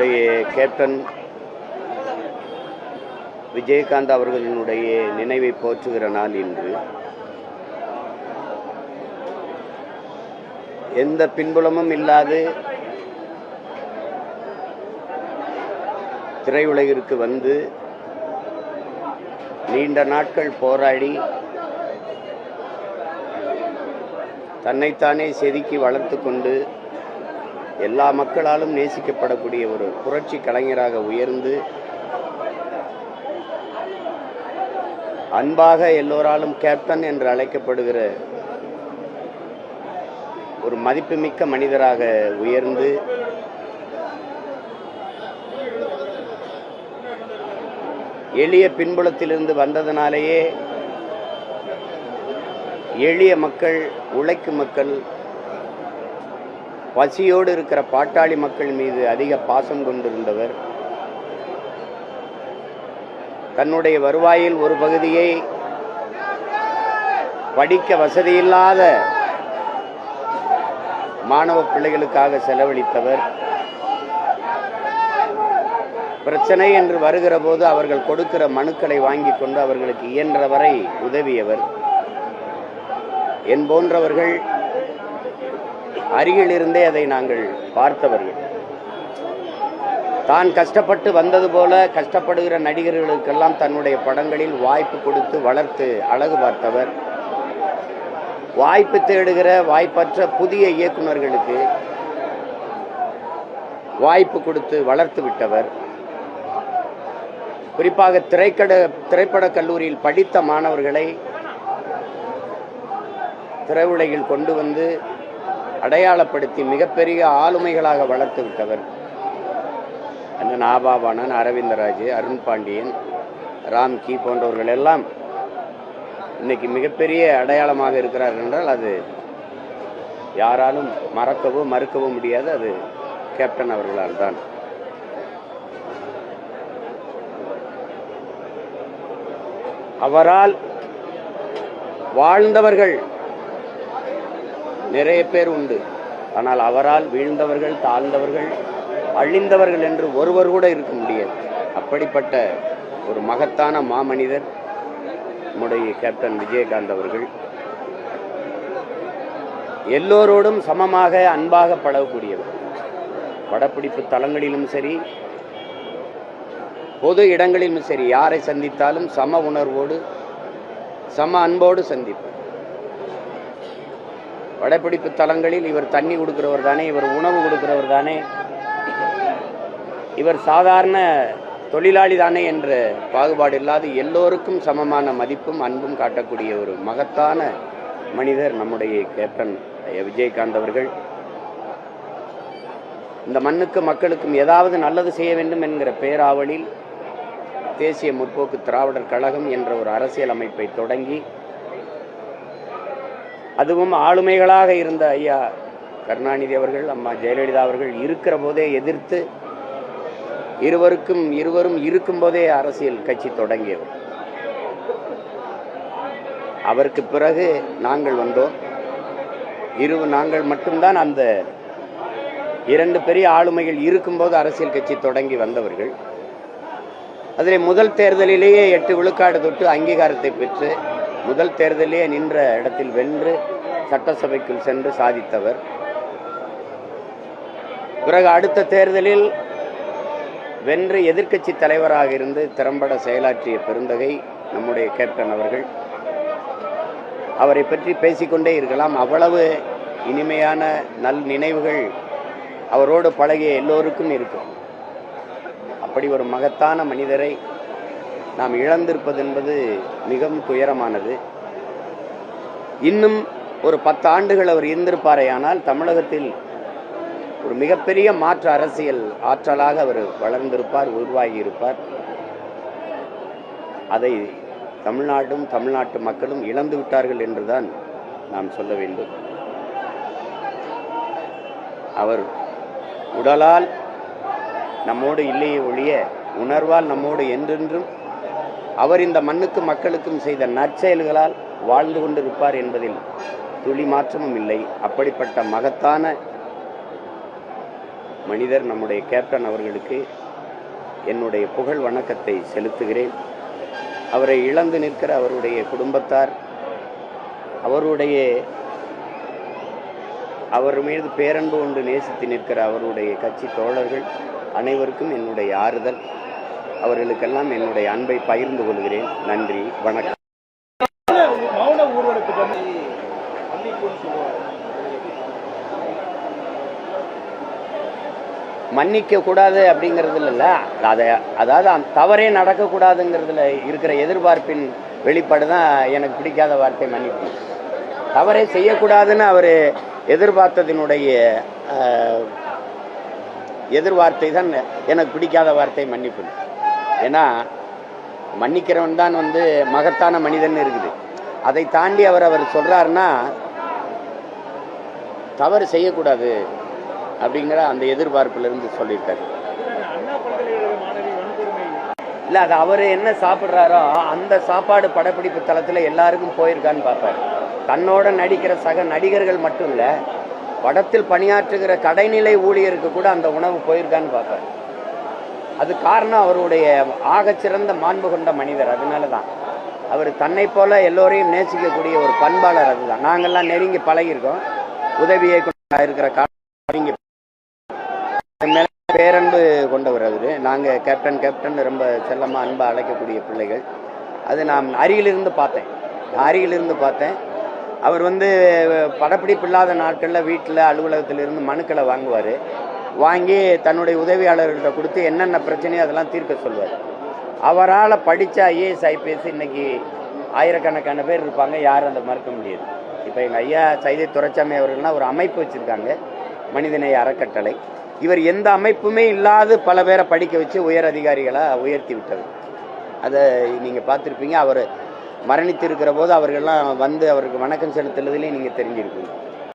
நம்முடைய கேப்டன் விஜயகாந்த் அவர்களினுடைய நினைவை போற்றுகிற நாள் இன்று. எந்த பின்புலமும் இல்லாது திரையுலகிற்கு வந்து நீண்ட நாட்கள் போராடி தன்னைத்தானே செதுக்கி வளர்த்து கொண்டு எல்லா மக்களாலும் நேசிக்கப்படக்கூடிய ஒரு புரட்சி கலைஞராக உயர்ந்து அன்பாக எல்லோராலும் கேப்டன் என்று அழைக்கப்படுகிற ஒரு மதிப்புமிக்க மனிதராக உயர்ந்து எளிய பின்புலத்திலிருந்து வந்ததனாலேயே எளிய மக்கள் உழைக்கும் மக்கள் பசியோடு இருக்கிற பாட்டாளி மக்கள் மீது அதிக பாசம் கொண்டிருந்தவர். தன்னுடைய வருவாயில் ஒரு பகுதியை படிக்க வசதியில்லாத மாணவ பிள்ளைகளுக்காக செலவழித்தவர். பிரச்சனை என்று வருகிற போது அவர்கள் கொடுக்கிற மனுக்களை வாங்கி கொண்டு அவர்களுக்கு இயன்ற வரை உதவியவர். என் போன்றவர்கள் அருகிலிருந்தே அதை நாங்கள் பார்த்தவர்கள் தான் கஷ்டப்பட்டு வந்தது போல கஷ்டப்படுகிற நடிகர்களுக்கெல்லாம் தன்னுடைய படங்களில் வாய்ப்பு கொடுத்து வளர்த்து அழகு பார்த்தவர். வாய்ப்பு தேடுகிற வாய்ப்பற்ற புதிய இயக்குனர்களுக்கு வாய்ப்பு கொடுத்து வளர்த்து விட்டவர். குறிப்பாக திரைக்கட திரைப்படக் கல்லூரியில் படித்த மாணவர்களை திரையுலகில் கொண்டு வந்து அடையாளப்படுத்தி மிகப்பெரிய ஆளுமைகளாக வளர்த்து விட்டவர். அண்ணன் ஆபாபானன் அரவிந்தராஜ் அருண் பாண்டியன் ராம்கி போன்றவர்கள் எல்லாம் இன்னைக்கு மிகப்பெரிய அடையாளமாக இருக்கிறார்கள் என்றால் அது யாராலும் மறக்கவோ மறுக்கவோ முடியாது. அது கேப்டன் அவர்களால் தான். அவரால் வாழ்ந்தவர்கள் நிறைய பேர் உண்டு. ஆனால் அவரால் வீழ்ந்தவர்கள் தாழ்ந்தவர்கள் அழிந்தவர்கள் என்று ஒருவர் கூட இருக்க முடியாது. அப்படிப்பட்ட ஒரு மகத்தான மாமனிதர் நம்முடைய கேப்டன் விஜயகாந்த் அவர்கள். எல்லோரோடும் சமமாக அன்பாக பழகக்கூடியவர். படப்பிடிப்பு தலங்களிலும் சரி பொது இடங்களிலும் சரி யாரை சந்தித்தாலும் சம உணர்வோடு சம அன்போடு சந்திப்பார். படப்பிடிப்பு தலங்களில் இவர் தண்ணி கொடுக்கிறவர் தானே இவர் உணவு கொடுக்கிறவர் தானே. இவர் சாதாரண தொழிலாளி தானே என்ற பாகுபாடு இல்லாது எல்லோருக்கும் சமமான மதிப்பும் அன்பும் காட்டக்கூடிய ஒரு மகத்தான மனிதர் நம்முடைய கேப்டன் விஜயகாந்த் அவர்கள். இந்த மண்ணுக்கு மக்களுக்கும் ஏதாவது நல்லது செய்ய வேண்டும் என்கிற பேராவலில் தேசிய முற்போக்கு திராவிடர் கழகம் என்ற ஒரு அரசியல் அமைப்பை தொடங்கி அதுவும் ஆளுமைகளாக இருந்த ஐயா கருணாநிதி அவர்கள் அம்மா ஜெயலலிதா அவர்கள் இருக்கிற போதே எதிர்த்து இருவருக்கும் இருவரும் இருக்கும் போதே அரசியல் கட்சி தொடங்கியவர். அவருக்கு பிறகு நாங்கள் வந்தோம். இரு நாங்கள் மட்டும்தான் அந்த இரண்டு பெரிய ஆளுமைகள் இருக்கும்போது அரசியல் கட்சி தொடங்கி வந்தவர்கள். அதில் முதல் தேர்தலிலேயே எட்டு விழுக்காடு தொட்டு அங்கீகாரத்தை பெற்று முதல் தேர்தலே நின்ற இடத்தில் வென்று சட்டசபைக்குள் சென்று சாதித்தவர். பிறகு அடுத்த தேர்தலில் வென்று எதிர்க்கட்சி தலைவராக இருந்து திறம்பட செயலாற்றிய பெருந்தகை நம்முடைய கேப்டன் அவர்கள். அவரை பற்றி பேசிக்கொண்டே இருக்கலாம். அவ்வளவு இனிமையான நல் நினைவுகள் அவரோடு பழகிய எல்லோருக்கும் இருக்கும். அப்படி ஒரு மகத்தான மனிதரை நாம் இழந்திருப்பது என்பது மிகவும் துயரமானது. இன்னும் ஒரு பத்து ஆண்டுகள் அவர் இருந்திருப்பாரேயானால் தமிழகத்தில் ஒரு மிகப்பெரிய மாற்று அரசியல் ஆற்றலாக அவர் வளர்ந்திருப்பார் உருவாகி இருப்பார் அதை தமிழ்நாடும் தமிழ்நாட்டு மக்களும் இழந்து விட்டார்கள் என்றுதான் நாம் சொல்ல வேண்டும். அவர் உடலால் நம்மோடு இல்லையே ஒழிய உணர்வால் நம்மோடு என்றென்றும் அவர் இந்த மண்ணுக்கும் மக்களுக்கும் செய்த நற்செயல்களால் வாழ்ந்து கொண்டிருப்பார் என்பதில் துளி மாற்றமும் இல்லை. அப்படிப்பட்ட மகத்தான மனிதர் நம்முடைய கேப்டன் அவர்களுக்கு என்னுடைய புகழ் வணக்கத்தை செலுத்துகிறேன். அவரை இழந்து நிற்கிற அவருடைய குடும்பத்தார் அவருடைய அவர் மீது பேரன்பு கொண்டு நேசித்து நிற்கிற அவருடைய கட்சி தோழர்கள் அனைவருக்கும் என்னுடைய ஆறுதல். அவர்களுக்கெல்லாம் என்னுடைய அன்பை பகிர்ந்து கொள்கிறேன். நன்றி வணக்கம். மன்னிக்க கூடாது அப்படிங்கிறதுல இல்ல. அதை அதாவது தவறே நடக்கக்கூடாதுங்கிறதுல இருக்கிற எதிர்பார்ப்பின் வெளிப்பாடு தான் எனக்கு பிடிக்காத வார்த்தை மன்னிப்பு. தவறே செய்யக்கூடாதுன்னு அவர் எதிர்பார்த்ததினுடைய எதிர்வார்த்தை தான் எனக்கு பிடிக்காத வார்த்தை மன்னிப்பு. ஏன்னா மன்னிக்கிறவன் தான் வந்து மகத்தான மனிதன் இருக்குது. அதை தாண்டி அவர் அவர் சொல்கிறாருன்னா தவறு செய்யக்கூடாது அப்படிங்கிற அந்த எதிர்பார்ப்புல இருந்து சொல்லியிருக்காரு. இல்லை இல்ல அது அவர் என்ன சாப்பிட்றாரோ அந்த சாப்பாடு படப்பிடிப்பு தளத்துல எல்லாருக்கும் போயிருக்கான்னு பார்ப்பார். தன்னோட நடிக்கிற சக நடிகர்கள் மட்டும் இல்ல படத்தில் பணியாற்றுகிற கடைநிலை ஊழியருக்கு கூட அந்த உணவு போயிருக்கான்னு பார்ப்பார். அது காரணம் அவருடைய ஆகச்சிறந்த மாண்பு கொண்ட மனிதர் அதனால தான் அவர் தன்னை போல எல்லோரையும் நேசிக்கக்கூடிய ஒரு பண்பாளர் அதுதான். நாங்கெல்லாம் நெருங்கி பழகியிருக்கோம். உதவியை கொண்டு இருக்கிற காலம் பேரன்பு கொண்டவர் அவர். நாங்க கேப்டன் கேப்டன் ரொம்ப செல்லமா அன்பாக அழைக்கக்கூடிய பிள்ளைகள். அது நான் அருகிலிருந்து பார்த்தேன். நான் அருகிலிருந்து பார்த்தேன். அவர் வந்து படப்பிடிப்பு இல்லாத நாட்களில் வீட்டில் அலுவலகத்திலிருந்து மனுக்களை வாங்குவார். வாங்கி தன்னுடைய உதவியாளர்கிட்ட கொடுத்து என்னென்ன பிரச்சனையோ அதெல்லாம் தீர்க்க சொல்வார். அவரால் படித்த ஐஏஎஸ் ஐபிஎஸ் இன்னைக்கு ஆயிரக்கணக்கான பேர் இருப்பாங்க யாரும் அதை மறுக்க முடியாது. இப்போ எங்கள் ஐயா சைதை துரைச்சாமி அவர்கள்லாம் ஒரு அமைப்பு வச்சுருக்காங்க மனிதநேய அறக்கட்டளை. இவர் எந்த அமைப்புமே இல்லாது பல பேரை படிக்க வச்சு உயர் அதிகாரிகளாக உயர்த்தி விட்டது அதை நீங்கள் பார்த்துருப்பீங்க அவர் மரணித்திருக்கிற போது அவர்கள்லாம் வந்து அவருக்கு வணக்கம் செலுத்துறதுலேயும் நீங்கள் தெரிஞ்சிருக்கீங்க